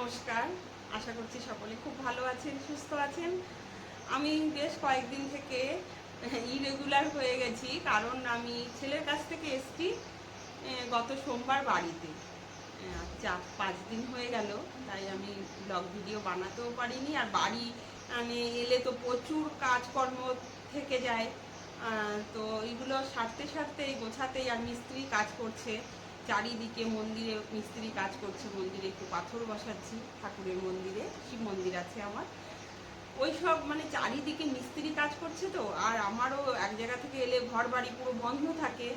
নমস্কার। আশা করছি সকলে খুব ভালো আছেন সুস্থ আছেন। আমি বেশ কয়েকদিন থেকে ইরেগুলার হয়ে গেছি কারণ আমি ছেলের কাছ থেকে এসছি গত সোমবার বাড়িতে। আহ, চার পাঁচ দিন হয়ে গেল তাই আমি ব্লগ ভিডিও বানাতেও পারিনি। আর বাড়ি মানে এলে তো প্রচুর কাজকর্ম থেকে যায়। তো এইগুলো সারতে সারতে গোছাতেই আর মিস্ত্রি কাজ করছে। চারিদিকে মন্দিরে মিস্ত্রি কাজ করছে, মন্দিরে একটু পাথর বসাচ্ছি, ঠাকুরের মন্দিরে, শিব মন্দির আছে আমার। ওই সব মানে চারিদিকে মিস্ত্রি কাজ করছে তো, আর আমারও এক জায়গা থেকে এলে ঘর বাড়ি পুরো বন্ধ থাকে।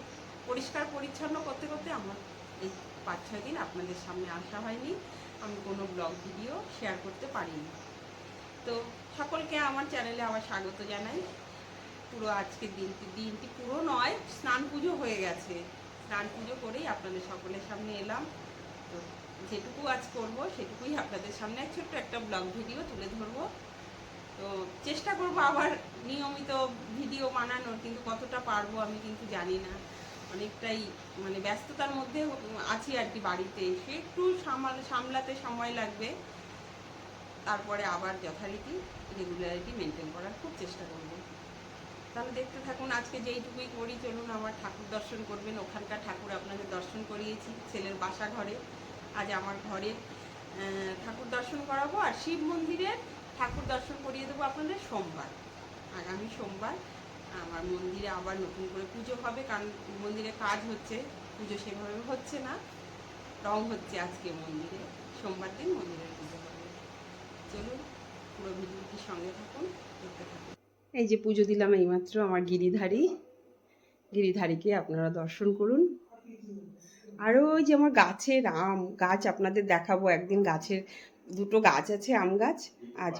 পরিষ্কার পরিচ্ছন্ন করতে করতে আমার এই পাঁচ ছয় দিন আপনাদের সামনে আসা হয়নি। আমি কোনো ব্লগ, ভিডিও শেয়ার করতে পারিনি। তো সকলকে আমার চ্যানেলে আবার স্বাগত জানাই। পুরো আজকের দিনটি দিনটি পুরো নয়, স্নান পুজো হয়ে গেছে। স্নান পুজো করেই আপনাদের সকলের সামনে এলাম। তো যেটুকু আজ করব, সেটুকুই আপনাদের সামনে এক ছোট্ট একটা ব্লগ ভিডিও তুলে ধরবো। তো চেষ্টা করব আবার নিয়মিত ভিডিও বানানোর, কিন্তু কতটা পারব আমি কিন্তু জানি না। অনেকটাই মানে ব্যস্ততার মধ্যে আছি আর কি বাড়িতে এসে। একটু সামাল, সামলাতে সময় লাগবে। তারপরে আবার যথারীতি রেগুলারিটি মেনটেন করার খুব চেষ্টা করব। তাহলে দেখতে থাকুন, আজকে যেইটুকুই করি, চলুন আমার ঠাকুর দর্শন করবেন। ওখানকার ঠাকুর আপনাদের দর্শন করিয়েছি, ছেলের বাসা ঘরে। আজ আমার ঘরে ঠাকুর দর্শন করাবো আর শিব মন্দিরের ঠাকুর দর্শন করিয়ে দেবো আপনাদের সোমবার। আগামী সোমবার আমার মন্দিরে আবার নতুন করে পুজো হবে, কারণ মন্দিরে কাজ হচ্ছে, পুজো সেভাবে হচ্ছে না, রং হচ্ছে আজকে মন্দিরে, সোমবার দিন মন্দিরের পুজো হবে। চলুন, পুরো ভিডিওটির সঙ্গে থাকুন, দেখতে থাকুন। এই যে পুজো দিলাম এইমাত্র আমার গিরিধারী। গিরিধারীকে আপনারা দর্শন করুন। আরও ওই যে আমার গাছের আম, গাছ আপনাদের দেখাবো একদিন। গাছের দুটো গাছ আছে, আম গাছ। আজ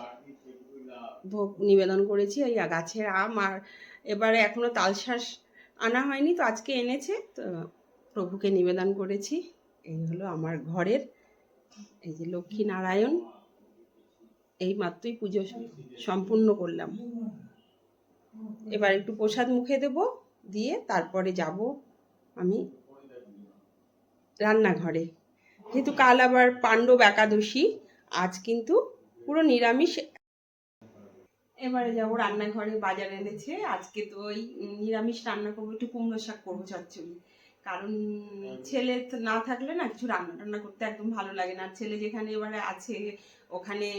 ভোগ নিবেদন করেছি ওই গাছের আম। আর এবারে এখনও তালশাঁস আনা হয়নি, তো আজকে এনেছে। তো প্রভুকে নিবেদন করেছি। এই হলো আমার ঘরের, এই যে লক্ষ্মী নারায়ণ। এই মাত্রই পুজো সম্পূর্ণ করলাম। এবার একটু প্রসাদ মুখে দেব, দিয়ে তারপরে যাব আমি রান্নাঘরে। যেহেতু কাল আবার পাণ্ডব একাদশী, আজ কিন্তু পুরো নিরামিষ। এবারে যাব রান্নাঘরে, বাজার এনেছে। আজকে তো ওই নিরামিষ রান্না করব, একটু কুমড়ো শাক করব চচ্চড়ি। কারণ ছেলে না থাকলে না কিছু রান্না টান্না করতে একদম ভালো লাগে না। ছেলে যেখানে এবারে আছে, ওখানে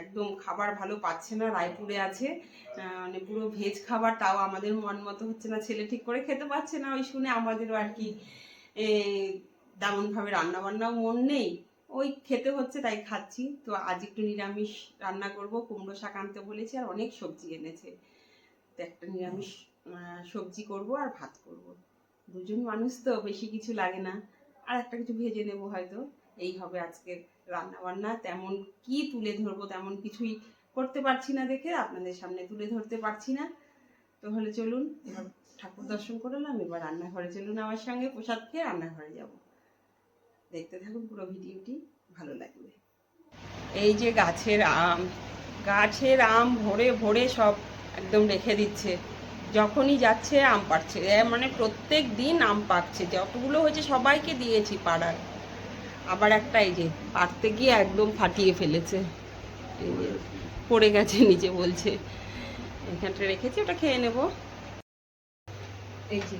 একদম খাবার ভালো পাচ্ছে না, রায়পুরে আছে। মানে পুরো ভেজ খাবার তাও আমাদের মন মতো হচ্ছে না, ছেলে ঠিক করে খেতে পারছে না, ওই শুনে আমাদেরও আর কি তেমনভাবে রান্না বান্নাও মন নেই। ওই খেতে হচ্ছে তাই খাচ্ছি। তো আজ একটু নিরামিষ রান্না করব, কুমড়ো শাক আনতে বলেছি, আর অনেক সবজি এনেছে। তো একটা নিরামিষ সবজি করব আর ভাত করব। দুজন মানুষ তো, বেশি কিছু লাগে না। আর একটা কিছু ভেজে নেব হয়তো। এই হবে আজকের রান্না বান্না তেমন কি তুলে ধরবো, তেমন কিছুই করতে পারছি না দেখে, আপনাদের সামনে তুলে ধরতে পারছি না। তো হলে চলুন, এবার ঠাকুর দর্শন করলাম, এবার রান্নাঘরে চলুন আমার সঙ্গে প্রসাদ খেয়ে রান্নাঘরে যাব। দেখতে থাকুন পুরো ভিডিওটি, ভালো লাগবে। এই যে গাছের আম গাছের আম ভরে ভরে সব একদম রেখে দিচ্ছে। যখনই যাচ্ছে, আম পাচ্ছে এ মানে প্রত্যেক দিন আম পাচ্ছে যতগুলো হয়েছে, সবাইকে দিয়েছি পাড়ার আবার একটা এই যে পারতে গিয়ে একদম ফাটিয়ে ফেলেছে। পড়ে গেছে নিচে বলছে। এখানটা রেখেছি, ওটা খেয়ে নেব। এই যে,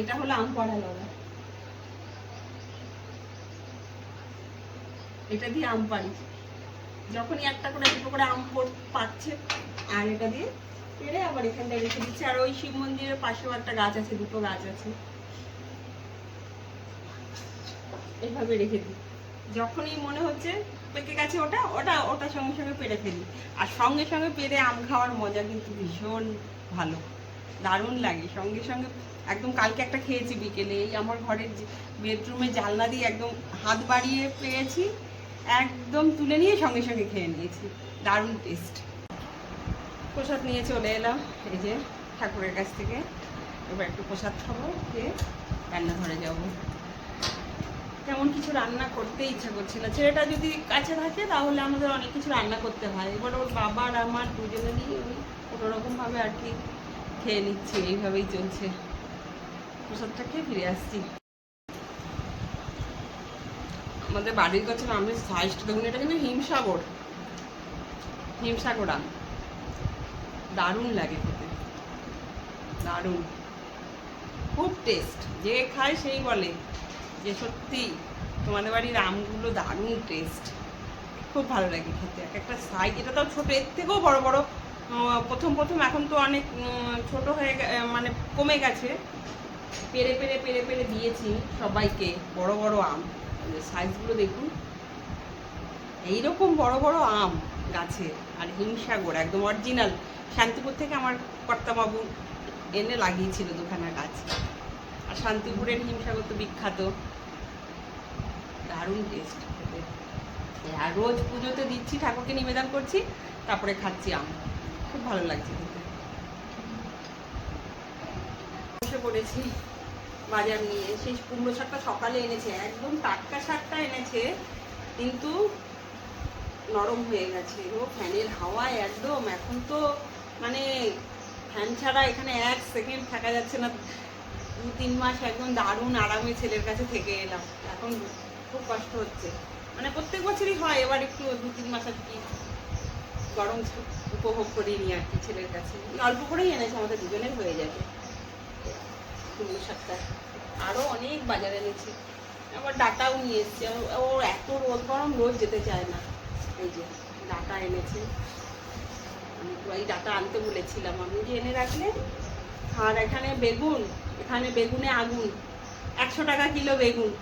এটা হলো আম পাড়া লগা এটা দিয়ে আম পাড়ি। যখনই একটা করে দুটো করে আম পাচ্ছে, আর এটা দিয়ে পেরে আবার এখানটায় রেখে দিচ্ছে। আর ওই শিব মন্দিরের পাশেও একটা গাছ আছে, দুটো গাছ আছে। এইভাবে রেখে দিই। যখনই মনে হচ্ছে পেকে গেছে ওটা ওটা ওটা সঙ্গে সঙ্গে পেরে ফেলি। আর সঙ্গে সঙ্গে পেরে আম খাওয়ার মজা কিন্তু ভীষণ ভালো। দারুণ লাগে। সঙ্গে সঙ্গে একদম কালকে একটা খেয়েছি বিকেলে। এই আমার ঘরের বেডরুমে জানলা দিয়ে একদম হাত বাড়িয়ে পেয়েছি, একদম তুলে নিয়ে সঙ্গে সঙ্গে খেয়ে নিয়েছি। দারুণ টেস্ট প্রসাদ নিয়ে চলে এলাম। এই যে ঠাকুরের কাছ থেকে। এবার একটু প্রসাদ খাব, খেয়ে রান্নাঘরে যাব। তেমন কিছু রান্না করতে ইচ্ছা করছে না ছেলেটা যদি কাছে থাকে তাহলে আমাদের অনেক কিছু রান্না করতে হয়। এবার ওর বাবা আর আমার দুজনেরই ওই কোনো রকমভাবে আর কি খেয়ে নিচ্ছি। এইভাবেই চলছে। প্রসাদটা খেয়ে ফিরে আসছি। আমাদের বাড়ির কাছে আমের সাইজটা দেখুন, এটা কিন্তু হিমসাগর। হিমসাগর আম। দারুণ লাগে খেতে। দারুণ। খুব টেস্ট যে খায় সেই বলে। যে সত্যি তোমাদের বাড়ির আমগুলো দারুণ টেস্ট খুব ভালো লাগে খেতে। এক একটা সাইজ এটা তো ছোটো, এর থেকেও বড় বড়। প্রথম প্রথম এখন তো অনেক ছোট হয়ে মানে কমে গেছে। পেরে পেরে পেরে পেরে দিয়েছি সবাইকে, বড় বড় আম। সাইজগুলো দেখুন। এইরকম বড় বড় আম গাছে আর হিমসাগর, একদম অরিজিনাল শান্তিপুর থেকে আমার কর্তাবাবু এনে লাগিয়েছিল দুখানা গাছ। আর শান্তিপুরের হিমসাগর তো বিখ্যাত। দারুণ টেস্ট আর রোজ পুজোতে দিচ্ছি, ঠাকুরকে নিবেদন করছি, তারপরে খাচ্ছি আম। খুব ভালো লাগছে খেতে। বসে পড়েছি বাজার নিয়ে। সেই কুমড়ো শাকটা সকালে এনেছে, একদম টাটকা শাকটা এনেছে, কিন্তু নরম হয়ে গেছে। ও ফ্যানের হাওয়ায় একদম, এখন তো মানে ফ্যান ছাড়া এখানে এক সেকেন্ড থাকা যাচ্ছে না। দু তিন মাস একদম দারুণ আরামে ছেলের কাছে থেকে এলাম। এখন খুব কষ্ট হচ্ছে। মানে প্রত্যেক বছরই হয়, এবার একটু দু তিন মাস আর কি গরম উপভোগ করিনি আর কি ছেলের কাছে। অল্প করেই এনেছে, আমাদের দুজনের হয়ে যাবে। কুমড়ো আরও অনেক বাজারে এনেছি। আবার ডাটাও নিয়ে এসছে। ও- এত রোদ, গরম, রোজ যেতে চায় না। এই যে ডাটা এনেছে। এই ডাটা আনতে বলেছিলাম। আমি যে এনে রাখলে? আর এখানে বেগুন এখানে বেগুনে আগুন। একশো টাকা কিলো বেগুন।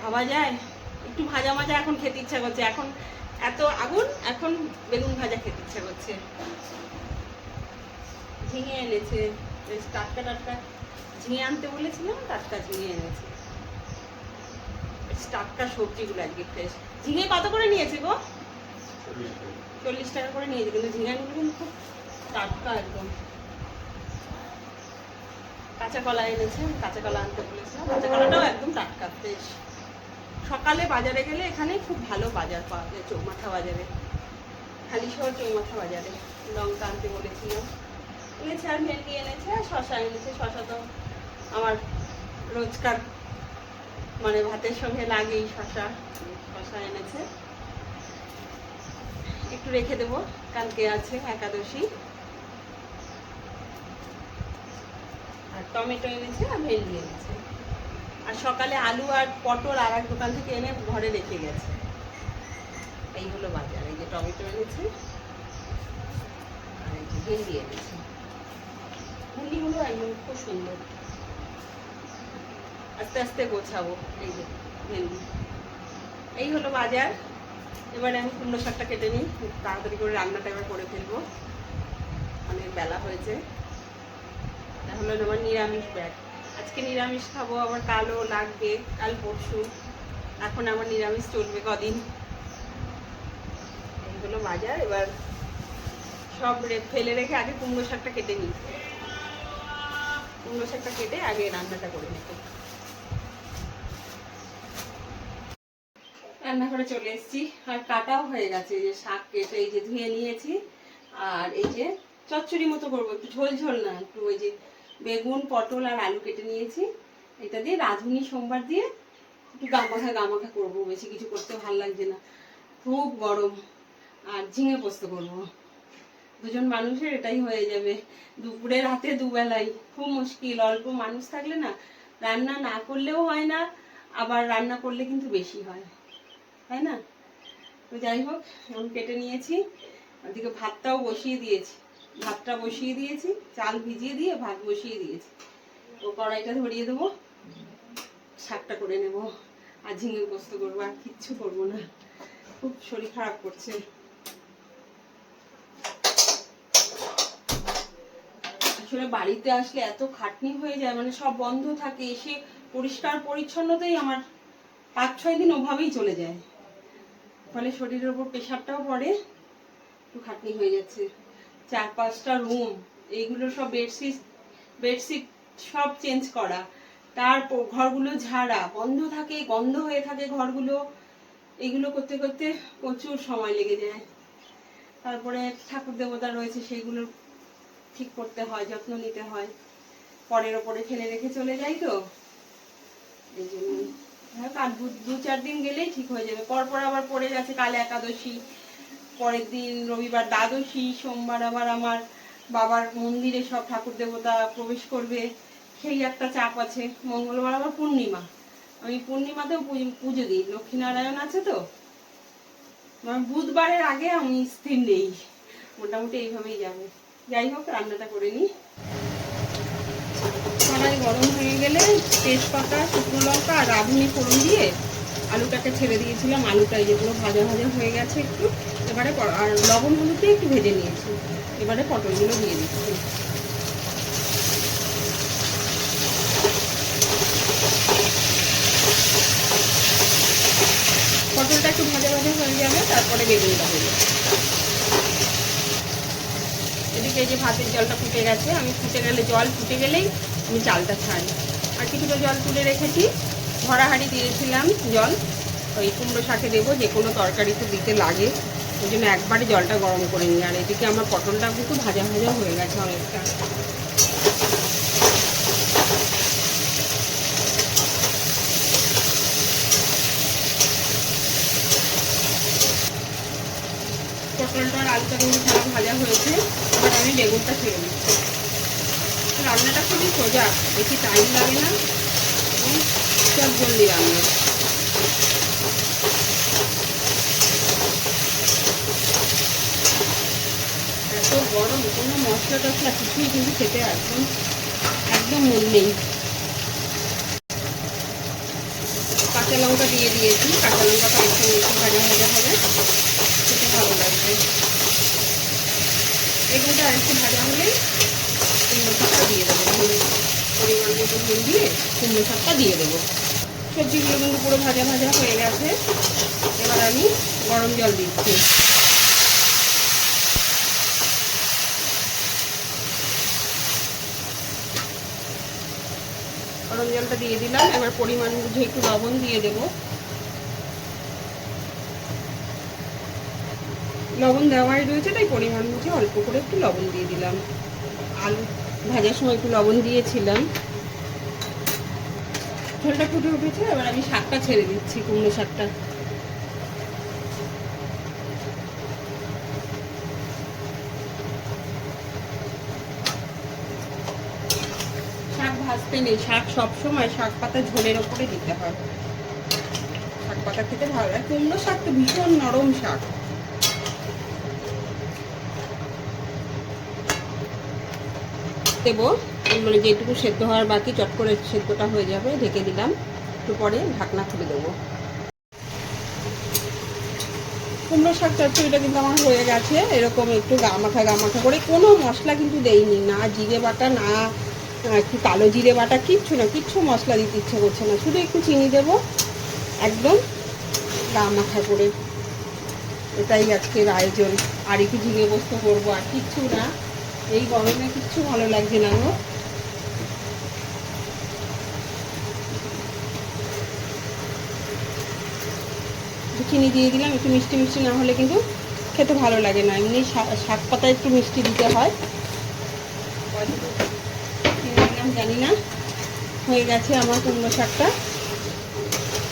ভাবা যায়? একটু ভাজা মাজা এখন খেতে ইচ্ছা করছে। এখন এত আগুন এখন বেগুন ভাজা খেতে ইচ্ছা করছে। ঝিঙে এনেছে। টাটকা টাটকা। ঝিঙে আনতে বলেছিলাম টাটকা ঝিঙে এনেছে। টাটকা সবজিগুলো আজকে ফ্রেশ ঝিঙে কত করে নিয়েছে গো? চল্লিশ টাকা। করে নিয়েছে কিন্তু ঝিঙাগুলো কিন্তু খুব টাটকা একদম। কাঁচা কলা এনেছে কাঁচা কলা আনতে বলেছিলাম। কাঁচা কলাটাও একদম টাটকা ফ্রেশ সকালে বাজারে গেলে এখানে খুব ভালো বাজার পাওয়া যায়, চৌমাথা বাজারে। খালি শহর চৌমাথা বাজারে, লঙ্কা আনতে বলেছিলাম। এনেছে আর ভেন্ডি এনেছে, আর শশা এনেছে। শশা তো আমার রোজকার মানে ভাতের সঙ্গে লাগেই শশা শশা এনেছে। একটু রেখে দেবো, কালকে আছে একাদশী। টমেটো এনেছে আর ভেন্ডি এনেছে। আর সকালে আলু আর পটল আর এক দোকান থেকে এনে ঘরে রেখে গেছে। এই হলো বাজার, এই যে টমেটো এনেছে আর এই যে ভেন্ডি এনেছে। ভেন্ডিগুলো একদম খুব সুন্দর। আস্তে আস্তে গোছাবো এই যে ভেন্ডি। এই হলো বাজার। এবারে আমি কুমড়ো শাকটা কেটে নিই তাড়াতাড়ি করে রান্নাটা এবার করে ফেলব। অনেক বেলা হয়েছে। হলো আমার নিরামিষ ব্যাগ। আজকে নিরামিষ খাব, আবার কালও লাগবে, কাল পরশু। এখন আমার নিরামিষ চলবে কদিন। এই হলো বাজার, এবার সব ফেলে রেখে আগে কুমড়ো শাকটা কেটে নিই। কুমড়ো শাকটা কেটে আগে রান্নাটা করে নিতে রান্নাঘরে চলে এসেছি। আর কাটাও হয়ে গেছে যে শাক কেটে এই যে ধুয়ে নিয়েছি। আর এই যে চচ্চড়ি মতো করব, একটু ঝোল ঝোল না, একটু ওই যে বেগুন, পটল আর আলু কেটে নিয়েছি। এটা দিয়ে রাঁধুনি সোমবার দিয়ে একটু গামাখা গামাখা করব, বেশি কিছু করতে ভালো লাগছে না। খুব গরম আর ঝিঙে পোস্ত করব। দুজন মানুষের এটাই হয়ে যাবে। দুপুরে, রাতে দুবেলাই। খুব মুশকিল, অল্প মানুষ থাকলে না রান্না না করলেও হয় না, আবার রান্না করলে কিন্তু বেশি হয়। তাই না? তো যাই হোক এখন কেটে নিয়েছি। ওদিকে ভাতটাও বসিয়ে দিয়েছি। ভাতটা বসিয়ে দিয়েছি, চাল ভিজিয়ে দিয়ে ভাত বসিয়ে দিয়েছি। তো কড়াইটা ধরিয়ে দেবো, শাকটা করে নেব, আর ঝিঙে পোস্ত করব, আর কিচ্ছু করব না। খুব শরীর খারাপ করছে। আসলে বাড়িতে আসলে এত খাটনি হয়ে যায় মানে সব বন্ধ থাকে, এসে পরিষ্কার পরিচ্ছন্নতাই আমার পাঁচ ছয় দিন ওভাবেই চলে যায়। ফলে শরীরের উপর প্রেশারটাও পড়ে, একটু খাটনি হয়ে যাচ্ছে। চার পাঁচটা রুম এইগুলো সব বেডশিট বেডশিট সব চেঞ্জ করা। তারপর ঘরগুলো ঝাড়া, বন্ধ থাকে, গন্ধ হয়ে থাকে ঘরগুলো। এগুলো করতে করতে প্রচুর সময় লেগে যায়। তারপরে ঠাকুর দেবতা রয়েছে সেগুলো ঠিক করতে হয়, যত্ন নিতে হয়। পরের ওপরে ফেলে রেখে চলে যাই তো। এই জন্য আর দু চার দিন গেলেই ঠিক হয়ে যাবে। পরপর আবার পড়ে গেছে কাল একাদশী। পরের দিন রবিবার দ্বাদশী, সোমবার আবার আমার বাবার মন্দিরে সব ঠাকুর দেবতা প্রবেশ করবে। সেই একটা চাপ আছে। মঙ্গলবার আবার পূর্ণিমা। আমি পূর্ণিমাতেও পুজো- দিই। লক্ষ্মীনারায়ণ আছে তো? বুধবারের আগে আমি স্থির নেই। মোটামুটি এইভাবেই যাবে। যাই হোক, রান্নাটা করে নিই। কড়াই গরম হয়ে গেলে তেজপাতা, শুকনো লঙ্কা আর রাঁধুনি ফোড়ন দিয়ে আলুটাকে ছেড়ে দিয়েছিলাম। আলুটা এই যেগুলো ভাজা ভাজা হয়ে গেছে একটু। এবারে আর লবণ একটু ভেজে নিয়েছি। এবারে পটলগুলো দিয়ে দিচ্ছি। পটলটা একটু ভাজা ভাজা হয়ে যাবে, তারপরে বেগুনটা দেবো। এদিকে এই যে ভাতের জলটা ফুটে গেছে, আমি ফুটে গেলে জল ফুটে গেলেই আমি চালটা ছাড়ি। আর কিছুটা জল তুলে রেখেছি। ভরা হাঁড়ি দিয়েছিলাম জল, ওই কুমড়ো শাকে দেবো, যে কোনো তরকারিতে দিতে লাগে। ওই জন্য একবারে জলটা গরম করে নিই। আর এদিকে আমার পটলটা কিন্তু ভাজা ভাজা হয়ে গেছে অনেকটা। পটলটা আলুটা কিন্তু ভাজা হয়েছে। এবার আমি বেগুনটা ছেড়ে দিচ্ছি। রান্নাটা খুবই সোজা, বেশি টাইম লাগে না। এবং সব জলদি রান্না। এত গরম, কোনো মশলা টশলা কিছুই কিন্তু খেতে একদম একদম মন নেই। কাঁচা লঙ্কা দিয়ে দিয়েছি, কাঁচা লঙ্কাটা একটু একটু ভাজা ভাজা হবে, খেতে ভালো লাগবে। এগুলোটা আরেকটু ভাজা হলেই কুমড়ো শাকটা দিয়ে দেবো। পরিমাণ মতো নুন দিয়ে কুমড়ো শাকটা দিয়ে দেবো। সবজিগুলো কিন্তু পুরো ভাজা ভাজা হয়ে গেছে। এবার আমি গরম জল দিচ্ছি। জলটা দিয়ে দিলাম, এবার পরিমাণ বুঝে একটু লবণ দিয়ে দেব। লবণ দেওয়াই রয়েছে, তাই পরিমাণ বুঝে অল্প করে একটু লবণ দিয়ে দিলাম। আলু ভাজার সময় একটু লবণ দিয়েছিলাম। ঝোলটা ফুটে উঠেছে, এবার আমি শাকটা ছেড়ে দিচ্ছি, কুমড়ো শাকটা শাক ভাজতে নেই শাক সবসময় শাক পাতা ঝোলের ওপরে দিতে হয়। শাক পাতা খেতে ভালো লাগে। কুমড়ো শাক তো ভীষণ নরম শাক। দেবো। মানে যেটুকু সেদ্ধ হওয়ার বাকি, চট করে সেদ্ধটা হয়ে যাবে, ঢেকে দিলাম। একটু পরে ঢাকনা খুলে দেবো। কুমড়ো শাক চচ্চড়িটা কিন্তু আমার হয়ে গেছে। এরকম একটু গা মাখা গা মাখা করে কোনো মশলা কিন্তু দেইনি। না জিরে বাটা, না একটু কালো জিরে বাটা, কিচ্ছু না, কিচ্ছু মশলা দিতে ইচ্ছে করছে না। শুধু একটু চিনি দেবো, একদম গা মাথা করে। এটাই আজকের আয়োজন। আর একটু ঝিঙে বস্তু করব, আর কিচ্ছু না। এই গরমে কিচ্ছু ভালো লাগছে না গো। চিনি দিয়ে দিলাম, একটু মিষ্টি মিষ্টি না হলে কিন্তু খেতে ভালো লাগে না। এমনি শাক পাতায় একটু মিষ্টি দিতে হয়। জানি না। হয়ে গেছে আমার কুমড়ো শাকটা।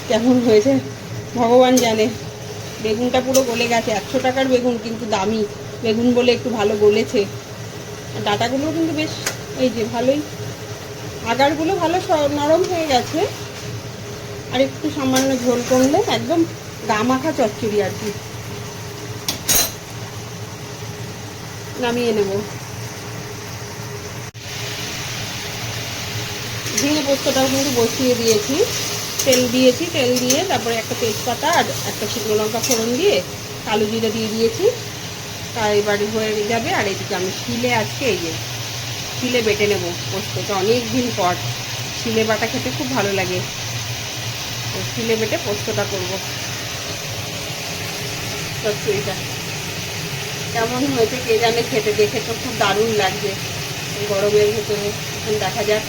কেমন হয়েছে? ভগবান জানে। বেগুনটা পুরো গলে গেছে। একশো টাকার বেগুন, কিন্তু দামি। বেগুন বলে একটু ভালো গলেছে। ডাটাগুলোও কিন্তু বেশ, এই যে ভালোই। আগারগুলো ভালো নরম হয়ে গেছে। আর একটু সামান্য ঝোল করলে একদম গা মাখা চচ্চড়ি আর কি। নামিয়ে নেব। ঝিঙে পোস্তটাও কিন্তু বসিয়ে দিয়েছি। তেল দিয়েছি, তেল দিয়ে তারপরে একটা তেজপাতা আর একটা শুকনো লঙ্কা ফোড়ন দিয়ে কালো জিরে দিয়ে দিয়েছি। তা এবারে হয়ে যাবে আর এদিকে আমি শিলে আজকে এই যে শিলে বেটে নেব পোস্তটা অনেক দিন পর। শিলে বাটা খেতে খুব ভালো লাগে। শিলে বেটে পোস্তটা করব। কেমন হয়েছে কে জানে খেতে দেখে তো খুব দারুণ লাগছে। গরমের ভেতরে, এখন দেখা যাক।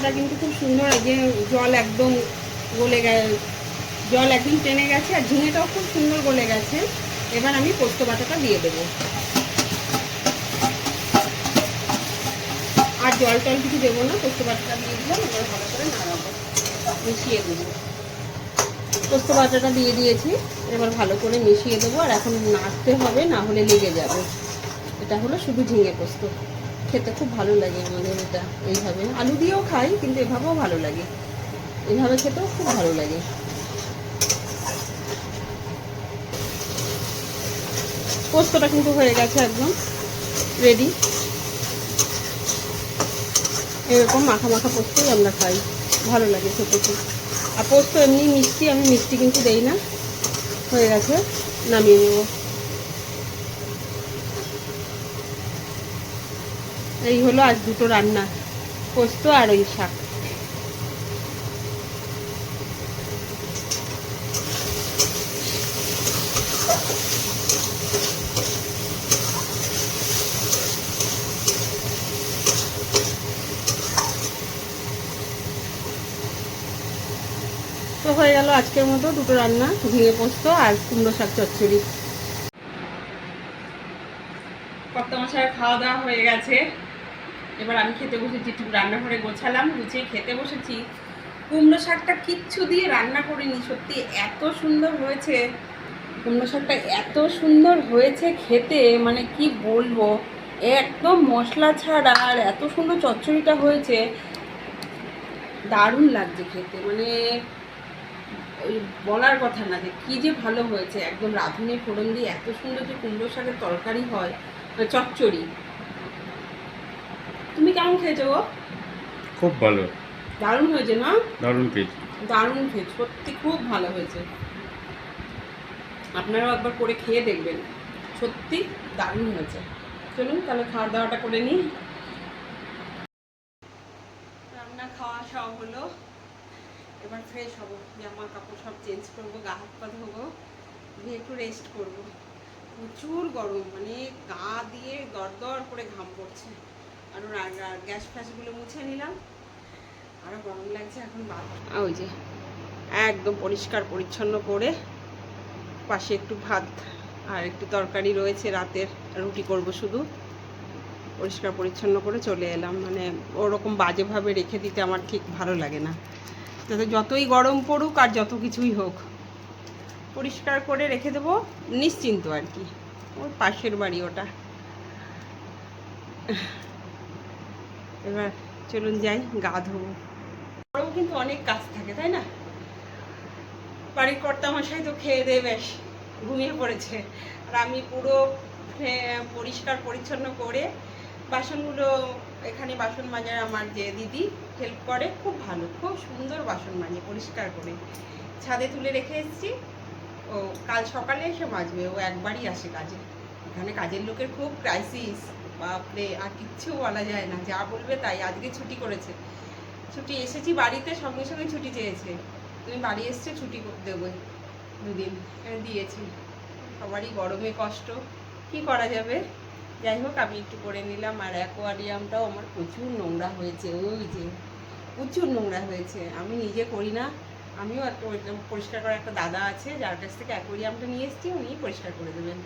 ঝিঙেটা কিন্তু খুব সুন্দর যে জল একদম গলে, জল একদম টেনে গেছে আর ঝিঙেটাও খুব সুন্দর গলে গেছে। এবার আমি পোস্ত বাটাটা দিয়ে দেবো। আর জল টল কিছু দেবো না, পোস্ত বাটাটা দিয়ে দিলাম, এবার ভালো করে নাড়াবো, মিশিয়ে দেবো। পোস্ত বাটাটা দিয়ে দিয়েছি, এবার ভালো করে মিশিয়ে দেবো, আর এখন নাড়তে হবে, না হলে লেগে যাবে। এটা হলো শুধু ঝিঙে পোস্ত। খেতে খুব ভালো লাগে আমাদের এটা এইভাবে। আলু দিয়েও খাই, কিন্তু এভাবেও ভালো লাগে। এইভাবে খেতেও খুব ভালো লাগে। পোস্তটা কিন্তু হয়ে গেছে একদম রেডি এরকম মাখা মাখা পোস্তই আমরা খাই। ভালো লাগে খেতে খুব। আর পোস্ত এমনি মিষ্টি, আমি মিষ্টি কিন্তু দেই না। হয়ে গেছে, নামিয়ে নেব। এই হলো আজ দুটো রান্না, পোস্ত আর ওই শাক। তো হয়ে গেল আজকের মতো দুটো রান্না, ঝিঙে পোস্ত আর কুমড়ো শাক চচ্চড়ি। কত মশার খাওয়া দাওয়া হয়ে গেছে। এবার আমি খেতে বসেছি, একটু রান্নাঘরে গোছালাম, গুছিয়ে খেতে বসেছি। কুমড়ো শাকটা কিচ্ছু দিয়ে রান্না করিনি, সত্যি এত সুন্দর হয়েছে। কুমড়ো শাকটা এত সুন্দর হয়েছে খেতে মানে কি বলব, একদম মশলা ছাড়া আর এত সুন্দর চচ্চড়িটা হয়েছে। দারুণ লাগছে খেতে মানে ওই বলার কথা না যে কী যে ভালো হয়েছে, একদম রাঁধুনি ফোড়ন দিয়ে এত সুন্দর যে কুমড়ো শাকের তরকারি হয় মানে চচ্চড়ি। তুমি কেমন খেয়েছো গো? খুব ভালো। দারুণ হয়েছে না? দারুণ পেয়েছি দারুণ খেয়েছে সত্যি খুব ভালো হয়েছে। আপনারাও একবার করে খেয়ে দেখবেন। সত্যি দারুণ হয়েছে। চলুন তাহলে খাওয়া দাওয়াটা করে নিই। রান্না খাওয়া সব হলো। এবার ফ্রেশ হব। জামা কাপড় সব চেঞ্জ করব গা হাত পা ধোবো দিয়ে একটু রেস্ট করব। প্রচুর গরম মানে গা দিয়ে দরদর করে ঘাম পড়ছে। আর গ্যাস মুছে নিলাম। আরও গরম লাগছে এখন ওই যে, একদম পরিষ্কার পরিচ্ছন্ন করে পাশে একটু ভাত আর একটু তরকারি রয়েছে রাতের, রুটি করব শুধু। পরিষ্কার পরিচ্ছন্ন করে চলে এলাম। মানে ওরকম বাজেভাবে রেখে দিতে আমার ঠিক ভালো লাগে না। যাতে যতই গরম পড়ুক আর যত কিছুই হোক, পরিষ্কার করে রেখে দেবো, নিশ্চিন্ত আর কি। ওর পাশের বাড়ি ওটা। এবার চলুন যাই, গা ধোবো। বড়ও কিন্তু অনেক কাজ থাকে, তাই না? বাড়ির কর্তামশাই তো খেয়ে দিয়ে বেশ ঘুমিয়ে পড়েছে। আর আমি পুরো পরিষ্কার পরিচ্ছন্ন করে বাসনগুলো, এখানে বাসন মাজার আমার যে দিদি হেল্প করে, খুব ভালো, খুব সুন্দর বাসন মাজে পরিষ্কার করে। ছাদে তুলে রেখে এসেছি। ও কাল সকালে এসে মাজবে, ও একবারই আসে কাজে। এখানে কাজের লোকের খুব ক্রাইসিস বাপরে, আর কিচ্ছু বলা যায় না। যা বলবে তাই। আজকে ছুটি করেছে। ছুটি এসেছি বাড়িতে, সঙ্গে সঙ্গে ছুটি চেয়েছে। তুমি বাড়ি এসছে, ছুটি দেবো। দুদিন দিয়েছি। সবারই গরমে কষ্ট। কি করা যাবে? যাই হোক, আমি একটু করে নিলাম। আর অ্যাকোয়ারিয়ামটাও আমার প্রচুর নোংরা হয়েছে। ওই যে, প্রচুর নোংরা হয়েছে। আমি নিজে করি না। আমিও একটা পরিষ্কার করার একটা দাদা আছে, যার কাছ থেকে অ্যাকোয়ারিয়ামটা নিয়ে এসেছি উনি পরিষ্কার করে দেবেন।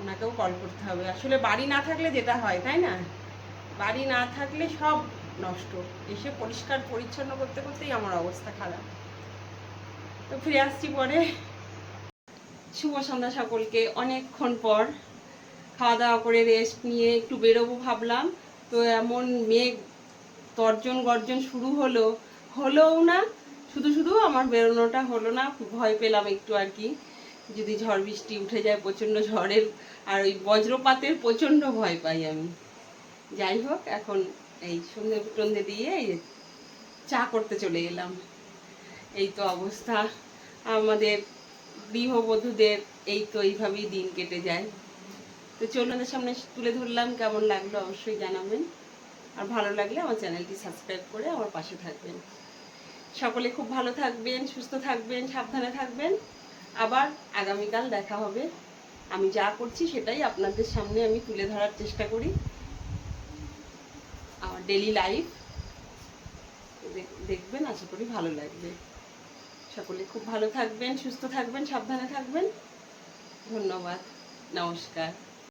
ওনাকেও কল করতে হবে। আসলে বাড়ি না থাকলে যেটা হয়, তাই না? বাড়ি না থাকলে সব নষ্ট। এসে পরিষ্কার, পরিচ্ছন্ন করতে করতেই আমার অবস্থা খারাপ। তো ফিরে আসছি পরে। শুভ সন্ধ্যা সকলকে। অনেকক্ষণ পর খাওয়া দাওয়া করে রেস্ট নিয়ে একটু বেরোবো ভাবলাম। তো এমন মেঘ তর্জন গর্জন শুরু হলো, হলোও না, শুধু শুধু আমার বেরোনোটা হলো না, ভয় পেলাম একটু আর কি। যদি ঝড় বৃষ্টি উঠে যায় প্রচণ্ড ঝড়ের, আর ওই বজ্রপাতের প্রচণ্ড ভয় পাই আমি। যাই হোক, এখন এই সন্ধে টন্ধে দিয়ে চা করতে চলে এলাম। এই তো অবস্থা। আমাদের গৃহবধূদের এই তো এইভাবেই দিন কেটে যায়। তো চলুন সামনে তুলে ধরলাম, কেমন লাগল অবশ্যই জানাবেন। আর ভালো লাগলে আমার চ্যানেলটি সাবস্ক্রাইব করে আমার পাশে থাকবেন। সকলে খুব ভালো থাকবেন, সুস্থ থাকবেন, সাবধানে থাকবেন। আবার আগামীকাল দেখা হবে। আমি যা করছি সেটাই আপনাদের সামনে আমি তুলে ধরার চেষ্টা করি। আমার ডেলি লাইফ দেখবেন, আশা করি ভালো লাগবে। সকলে খুব ভালো থাকবেন, সুস্থ থাকবেন, সাবধানে থাকবেন। ধন্যবাদ। নমস্কার।